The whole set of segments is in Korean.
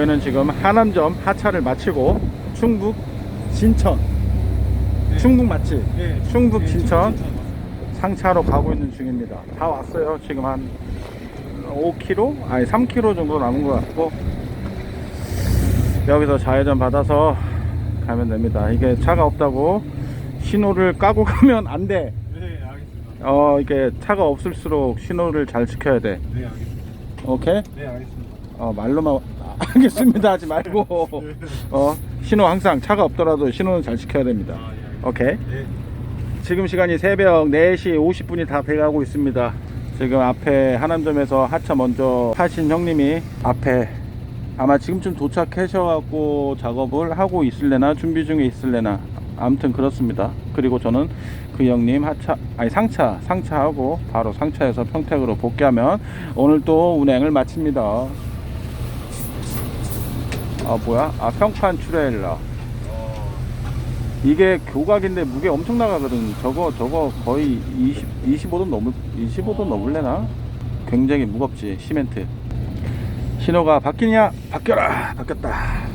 저희는 지금 하남점 하차를 마치고 충북 진천 네. 충북 맞지? 네. 충북 네, 진천 충북 상차로 가고 있는 중입니다. 다 왔어요. 지금 한 5km? 아니 3km 정도 남은 것 같고 여기서 좌회전 받아서 가면 됩니다. 이게 차가 없다고 신호를 까고 가면 안 돼. 네, 알겠습니다. 어 이게 차가 없을수록 신호를 잘 지켜야 돼. 네, 알겠습니다. 오케이? 네, 알겠습니다. 어 말로만 알겠습니다 하지 말고 어 신호 항상 차가 없더라도 신호는 잘 지켜야 됩니다. 아, 예. 오케이? 네. 지금 시간이 새벽 4시 50분이 다 돼가고 있습니다. 지금 앞에 하남점에서 하차 먼저 하신 형님이 앞에 아마 지금쯤 도착하셔갖고 작업을 하고 있을래나 준비 중에 있을래나 아무튼 그렇습니다. 그리고 저는 그 형님 하차 아니 상차 상차하고 바로 상차해서 평택으로 복귀하면 오늘 또 운행을 마칩니다. 아 뭐야? 아 평판 트레일러. 이게 교각인데 무게 엄청 나가거든. 저거 저거 거의 20 25돈 넘을 25돈 넘을래나? 굉장히 무겁지 시멘트. 신호가 바뀌냐? 바뀌어라. 바뀌었다.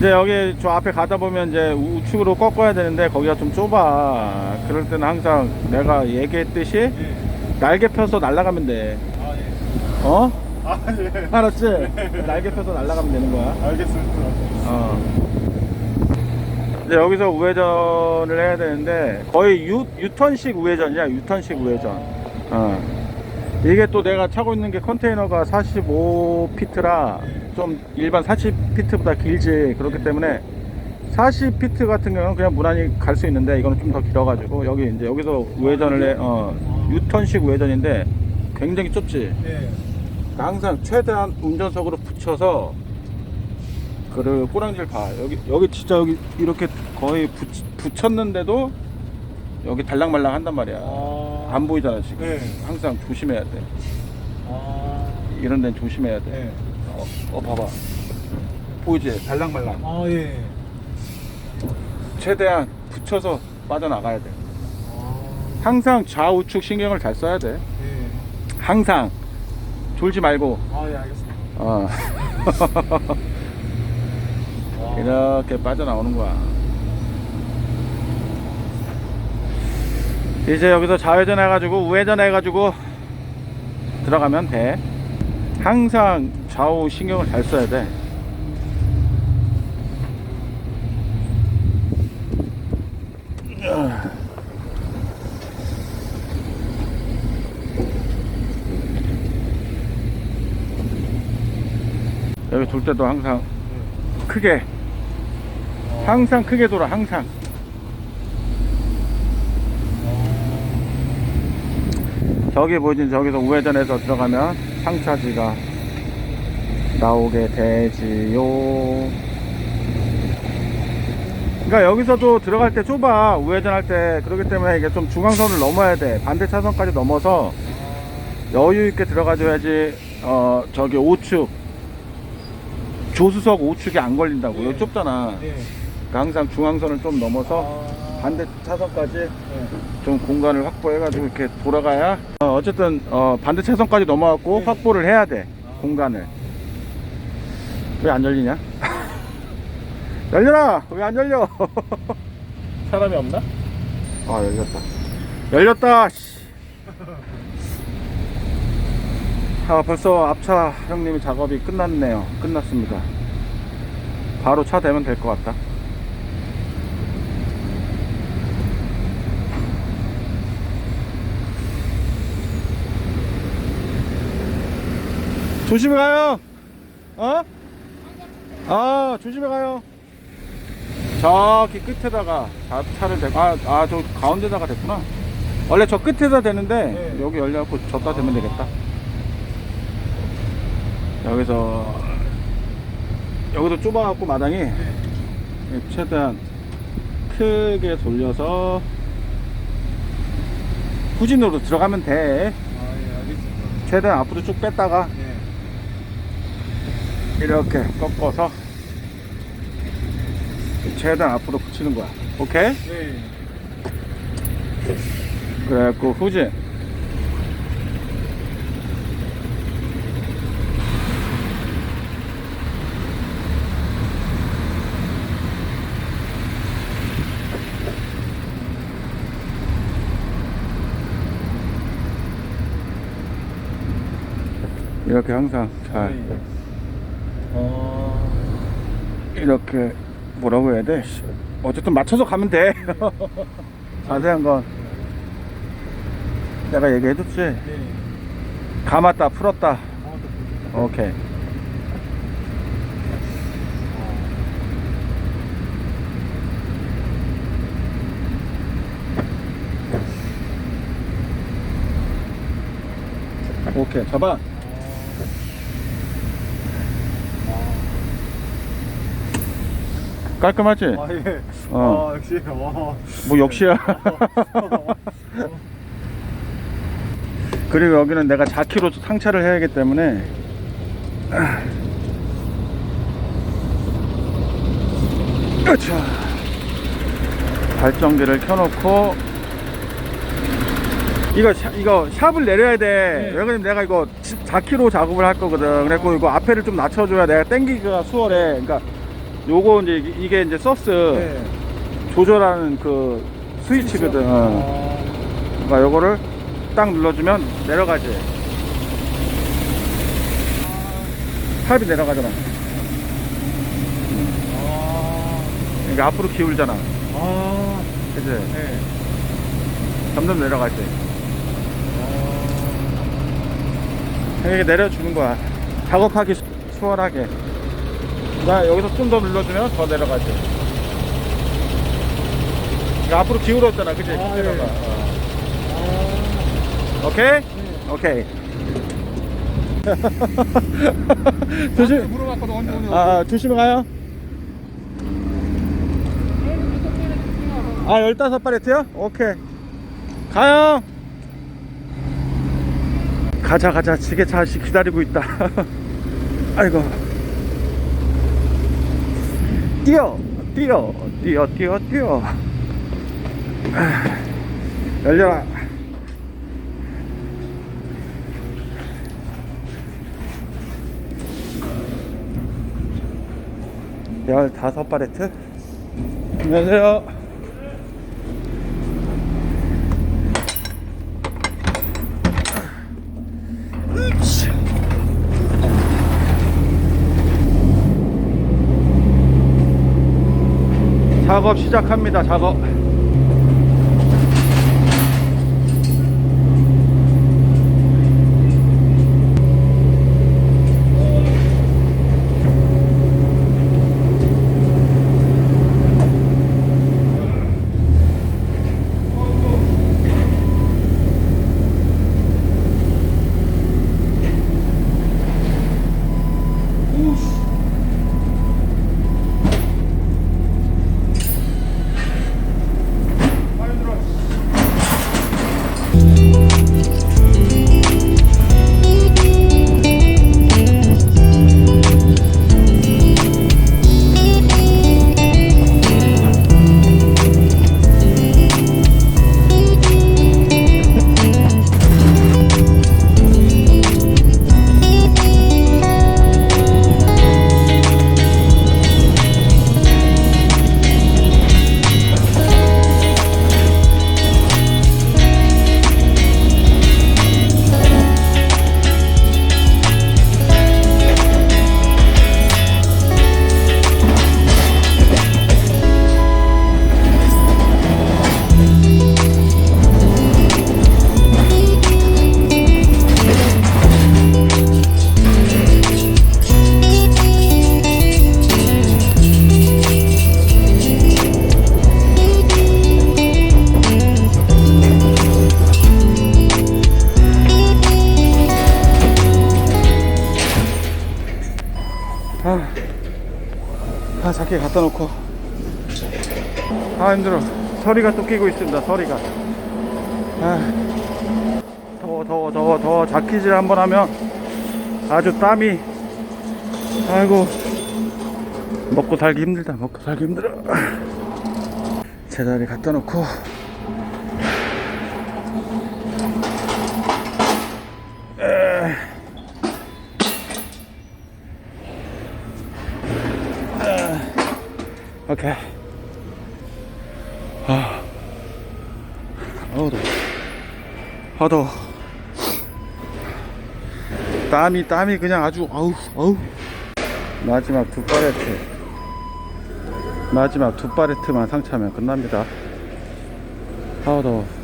이제 여기 저 앞에 가다 보면 이제 우측으로 꺾어야 되는데 거기가 좀 좁아. 그럴 때는 항상 내가 얘기했듯이 네. 날개 펴서 날아가면 돼. 아, 예. 어? 아, 예. 알았지? 날개 펴서 날아가면 되는 거야. 알겠습니다. 어. 이제 여기서 우회전을 해야 되는데 거의 유, 유턴식 우회전이야. 유턴식 우회전. 어. 이게 또 내가 차고 있는 게 컨테이너가 45피트라 좀 일반 40피트보다 길지. 그렇기 때문에 40피트 같은 경우는 그냥 무난히 갈 수 있는데 이거는 좀 더 길어가지고 여기 이제 여기서 우회전을 해. 어. 유턴식 우회전인데 굉장히 좁지. 네. 항상 최대한 운전석으로 붙여서 그를 꼬랑지를 봐 여기 여기 진짜 여기 이렇게 거의 붙, 붙였는데도 여기 달랑말랑 한단 말이야 아. 안 보이잖아 지금 네. 항상 조심해야 돼 아. 이런 데는 조심해야 돼 네. 어, 어 봐봐 보이지 달랑말랑 아, 예. 최대한 붙여서 빠져나가야 돼 아. 항상 좌우측 신경을 잘 써야 돼 예. 항상 졸지 말고 아, 예, 알겠습니다. 어. 와. 이렇게 빠져나오는 거야. 이제 여기서 좌회전 해가지고 우회전 해가지고 들어가면 돼. 항상 좌우 신경을 잘 써야 돼. 여기 돌 때도 항상 크게 항상 크게 돌아 항상 저기 보이진 저기서 우회전해서 들어가면 상차지가 나오게 되지요 그러니까 여기서도 들어갈 때 좁아 우회전할 때 그렇기 때문에 이게 좀 중앙선을 넘어야 돼 반대 차선까지 넘어서 여유 있게 들어가줘야지 어 저기 우측 조수석 우측이 안 걸린다고 네. 여기 좁잖아 네. 그러니까 항상 중앙선을 좀 넘어서 아. 반대 차선까지 네. 좀 공간을 확보해가지고 이렇게 돌아가야 어, 쨌든 반대 차선까지 넘어갔고 네. 확보를 해야 돼 아. 공간을 왜 안 열리냐? 열려라! 왜 안 열려? 사람이 없나? 아 열렸다 열렸다! 씨. 아 벌써 앞차 형님이 작업이 끝났네요 끝났습니다 바로 차 대면 될 것 같다 조심히 가요. 어? 아, 조심히 가요. 저기 끝에다가 자- 차를 대고, 아, 아, 저 가운데다가 됐구나. 원래 저 끝에다 대는데, 네. 여기 열려갖고 졌다 대면 되겠다. 여기서, 여기도 좁아갖고 마당이 최대한 크게 돌려서 후진으로 들어가면 돼. 아, 예. 최대한 앞으로 쭉 뺐다가 네. 이렇게 꺾어서 최대한 앞으로 붙이는 거야. 오케이? 네. 그래갖고 후진. 이렇게 항상 잘 네. 어. 이렇게 뭐라고 해야 돼? 씨, 어쨌든 맞춰서 가면 돼. 자세한 건 내가 얘기해줬지. 네. 감았다, 풀었다. 어, 오케이. 오케이, 잡아. 깔끔하지? 아, 예. 어. 아, 역시. 와. 뭐 역시야. 그리고 여기는 내가 4kg 상차를 해야 하기 때문에 으차. 발전기를 켜놓고 이거 샤, 이거 샵을 내려야 돼. 네. 왜냐면 내가 이거 4kg 작업을 할 거거든. 그래갖고 이거 앞에를 좀 낮춰줘야 내가 땡기기가 수월해. 그러니까 요거 이제 이게- 이게 이제 서스 네. 조절하는 그 스위치거든. 어. 아. 그러니까 요거를 딱 눌러주면 내려가지. 탑이 내려가잖아. 아. 그러니까 앞으로 기울잖아. 아. 그치? 네. 점점 내려가지. 이렇게 내려주는 거야. 작업하기 수- 수월하게. 나 여기서 좀 더 눌러주면 더. 그러니까 앞으로 기울었잖아. 그치? 아, 내려가. 네. 어. 오케이? 오케이. 조심. 물어봤거든 언제 오냐고. 아, 조심히 가요. 아, 15팔레트요? 오케이. 가요. 가자, 가자. 지게차 아저씨 기다리고 있다. 아이고. 뛰어, 뛰어, 뛰어, 뛰어, 뛰어. 아, 열려라. 열다섯 팔레트. 안녕하세요. 작업 시작합니다. 작업. 아 작게 갖다 놓고. 아 힘들어. 서리가 또 끼고 있습니다 서리가. 아. 더워 더워 더워 더워 자키질 한번 하면 아주 땀이. 아이고. 먹고 살기 힘들다 먹고 살기 힘들어. 제자리 갖다 놓고 오케이 아. 어우 더워 아 더워. 땀이 땀이 그냥 아주 아우 아우. 마지막 두 파레트. 마지막 두 파레트만 상차하면 끝납니다. 아우 더워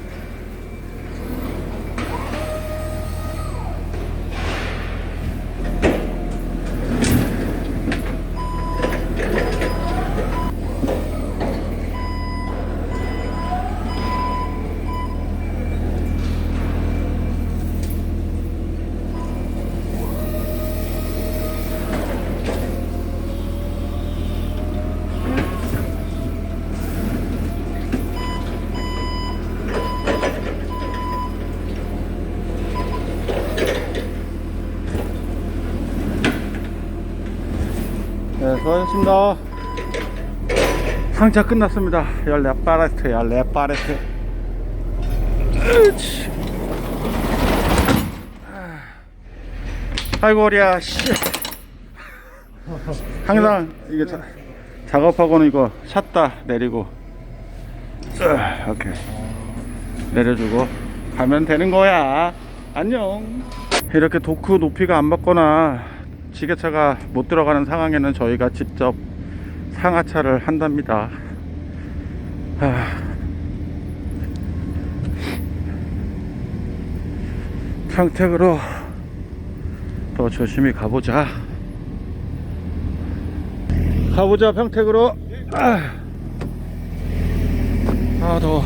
수고하셨습니다. 상차 끝났습니다. 14파레트, 14파레트. 으치. 아이고, 어리야, 씨. 항상 이게 자, 작업하고는 이거 샷다 내리고. 으, 오케이. 내려주고 가면 되는 거야. 안녕. 이렇게 도크 높이가 안 맞거나 지게차가 못 들어가는 상황에는 저희가 직접 상하차를 한답니다. 하... 평택으로 더 조심히 가보자. 가보자 평택으로. 아, 아 더워.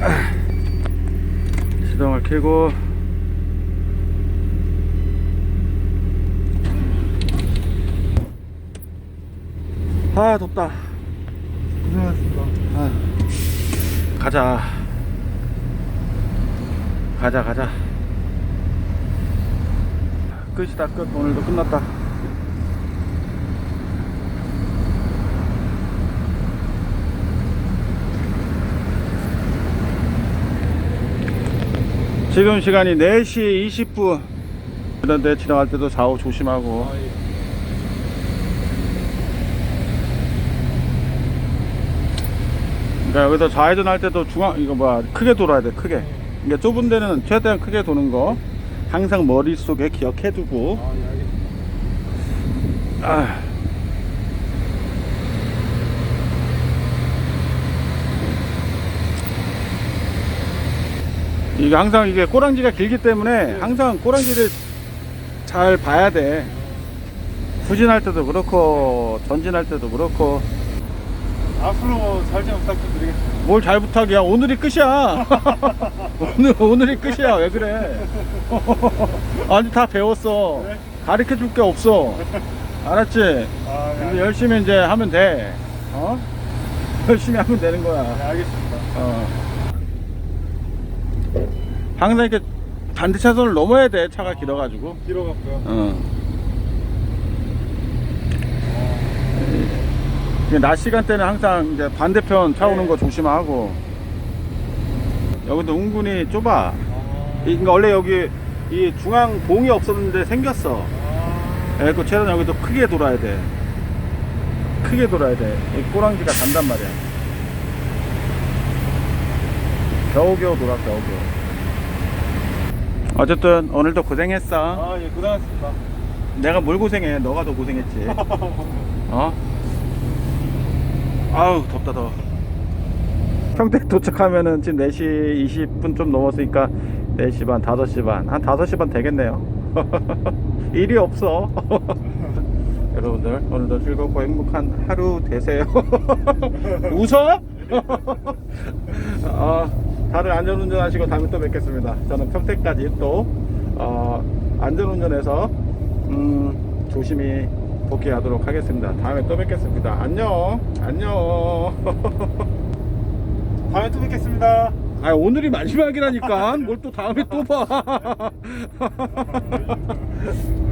아. 시동을 켜고 아 덥다. 고생하셨습니다. 아, 가자. 가자 가자. 끝이다 끝. 오늘도 끝났다. 지금 시간이 4시 20분. 그런데 지나갈 때도 좌우 조심하고. 아, 예. 그러니까 여기서 좌회전 할 때도 중앙 이거 뭐야 크게 돌아야 돼 크게 그러니까 좁은 데는 최대한 크게 도는 거 항상 머릿속에 기억해 두고 아, 예, 알겠습니다. 아. 이게 항상 이게 꼬랑지가 길기 때문에 항상 꼬랑지를 잘 봐야 돼 후진할 때도 그렇고 전진할 때도 그렇고 앞으로 잘 좀 부탁드리겠습니다. 뭘 잘 부탁이야 오늘이 끝이야 오늘 오늘이 끝이야 왜 그래 아니 다 배웠어 그래? 가르쳐 줄 게 없어 알았지 아, 예, 이제 열심히 이제 하면 돼 어? 열심히 하면 되는 예, 거야 알겠습니다. 어. 항상 이렇게 반대 차선을 넘어야 돼 차가 길어가지고 길어갖고요. 어. 이게 낮 시간대는 항상 이제 반대편 차 오는 거 조심하고. 여기도 은근히 좁아. 아, 이- 그러니까 원래 여기 이 중앙 봉이 없었는데 생겼어. 아, 그래서 쟤는 여기도 크게 돌아야 돼. 크게 돌아야 돼이 꼬랑지가 단단 말이야. 겨우겨우 돌아 겨우겨우. 어쨌든 오늘도 고생했어. 아, 예, 고생하셨습니다. 내가 뭘 고생해? 너가 더 고생했지. 어? 아우 덥다 더워. 평택 도착하면은 지금 4시 20분 좀 넘었으니까 4시 반 5시 반한 5시 반 되겠네요. 일이 없어. 여러분들 오늘도 즐겁고 행복한 하루 되세요. 웃어? 어, 다들 안전운전 하시고 다음에 또 뵙겠습니다. 저는 평택까지 또 어, 안전운전해서 음, 조심히 복귀하도록 하겠습니다. 다음에 또 뵙겠습니다. 안녕. 안녕. 다음에 또 뵙겠습니다. 아 오늘이 마지막이라니까. 뭘 또 다음에 또 봐.